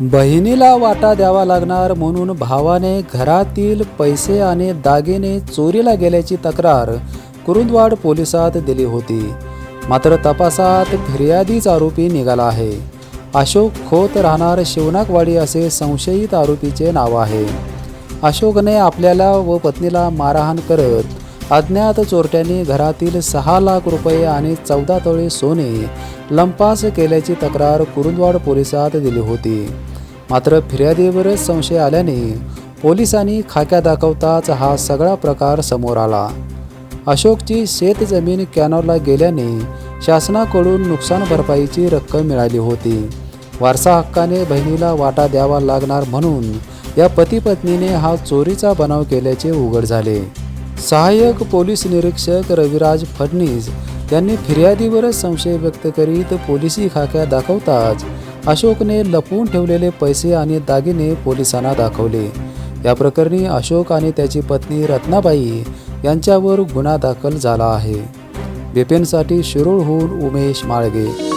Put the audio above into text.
बहिणीला वाटा द्यावा लागणार म्हणून भावाने घरातील पैसे आणि दागिने चोरीला गेल्याची तक्रार कुरुंदवाड पोलिसात दिली होती. मात्र तपासात फिर्यादीच आरोपी निघाला आहे. अशोक खोत राहणार शिवनाकवाडी असे संशयित आरोपीचे नाव आहे. अशोकने आपल्याला व पत्नीला मारहाण करत अज्ञात चोरट्यांनी घरातील सहा लाख रुपये आणि चौदा तोळे सोने लंपास केल्याची तक्रार कुरुंदवाड पोलिसात दिली होती. मात्र फिर्यादीवरच संशय आल्याने पोलिसांनी खाक्या दाखवताच हा सगळा प्रकार समोर आला. अशोकची शेतजमीन कॅनॉलला गेल्याने शासनाकडून नुकसान भरपाईची रक्कम मिळाली होती. वारसा हक्काने बहिणीला वाटा द्यावा लागणार म्हणून या पती पत्नीने हा चोरीचा बनाव केल्याचे उघड झाले. सहाय्यक पोलीस निरीक्षक रविराज फडणीस यांनी फिर्यादीवरच संशय व्यक्त करीत पोलिसी खाक्या दाखवताच अशोकने लपवून ठेवलेले पैसे आणि दागिने पोलिसांना दाखवले. या प्रकरणी अशोक आणि त्याची पत्नी रत्नाबाई यांच्यावर गुन्हा दाखल झाला आहे. बिपिनसाठी शिरूरहून उमेश माळगे.